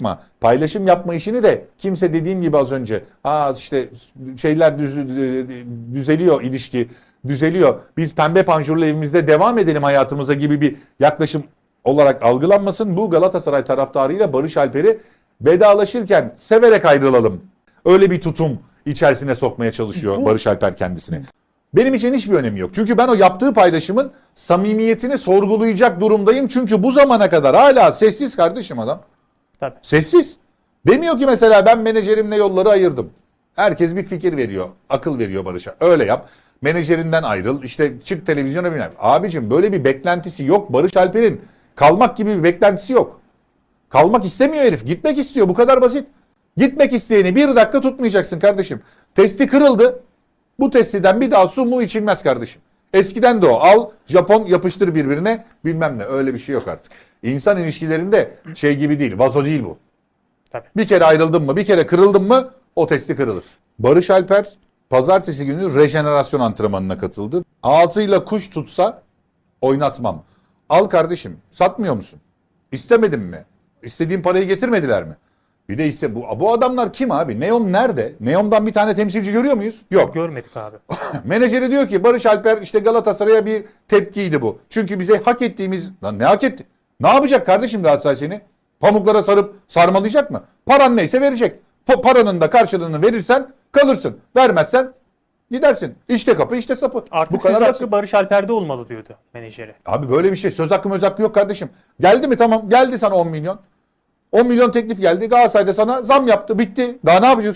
yapma. Paylaşım yapma işini de kimse dediğim gibi az önce ha işte şeyler düz, düzeliyor ilişki düzeliyor. Biz pembe panjurlu evimizde devam edelim hayatımıza gibi bir yaklaşım olarak algılanmasın. Bu Galatasaray taraftarıyla Barış Alper'i vedalaşırken severek ayrılalım. Öyle bir tutum içerisine sokmaya çalışıyor Bu- Barış Alper kendisini. Benim için hiçbir önemi yok. Çünkü ben o yaptığı paylaşımın samimiyetini sorgulayacak durumdayım. Çünkü bu zamana kadar hala sessiz kardeşim adam. Tabii. Sessiz. Demiyor ki mesela ben menajerimle yolları ayırdım. Herkes bir fikir veriyor. Akıl veriyor Barış'a. Öyle yap. Menajerinden ayrıl. işte çık televizyona bilmem. Abicim böyle bir beklentisi yok. Barış Alper'in kalmak gibi bir beklentisi yok. Kalmak istemiyor herif. Gitmek istiyor. Bu kadar basit. Gitmek isteyeni bir dakika tutmayacaksın kardeşim. Testi kırıldı. Bu testiden bir daha su mu içilmez kardeşim. Eskiden de o. Al Japon yapıştır birbirine bilmem ne. Öyle bir şey yok artık. İnsan ilişkilerinde şey gibi değil. Vazo değil bu. Tabii. Bir kere ayrıldın mı, bir kere kırıldın mı o testi kırılır. Barış Alper pazartesi günü rejenerasyon antrenmanına katıldı. Ağzıyla kuş tutsa oynatmam. Al kardeşim satmıyor musun? İstemedin mi? İstediğin parayı getirmediler mi? Bir de iste bu, bu adamlar kim abi? Neon nerede? Neon'dan bir tane temsilci görüyor muyuz? Yok. Görmedik abi. Menajeri diyor ki Barış Alper işte Galatasaray'a bir tepkiydi bu. Çünkü bize hak ettiğimiz... Lan ne hak etti? Ne yapacak kardeşim Galatasaray seni? Pamuklara sarıp sarmalayacak mı? Paran neyse verecek. Paranın da karşılığını verirsen kalırsın. Vermezsen gidersin. İşte kapı işte sapı. Artık Bu kadar söz basit. hakkı Barış Alper'de olmalı diyordu menajeri. Abi böyle bir şey söz hakkı möz hakkı yok kardeşim. Geldi mi tamam geldi sana 10 milyon. 10 milyon teklif geldi. Galatasaray'da sana zam yaptı bitti. Daha ne yapacak?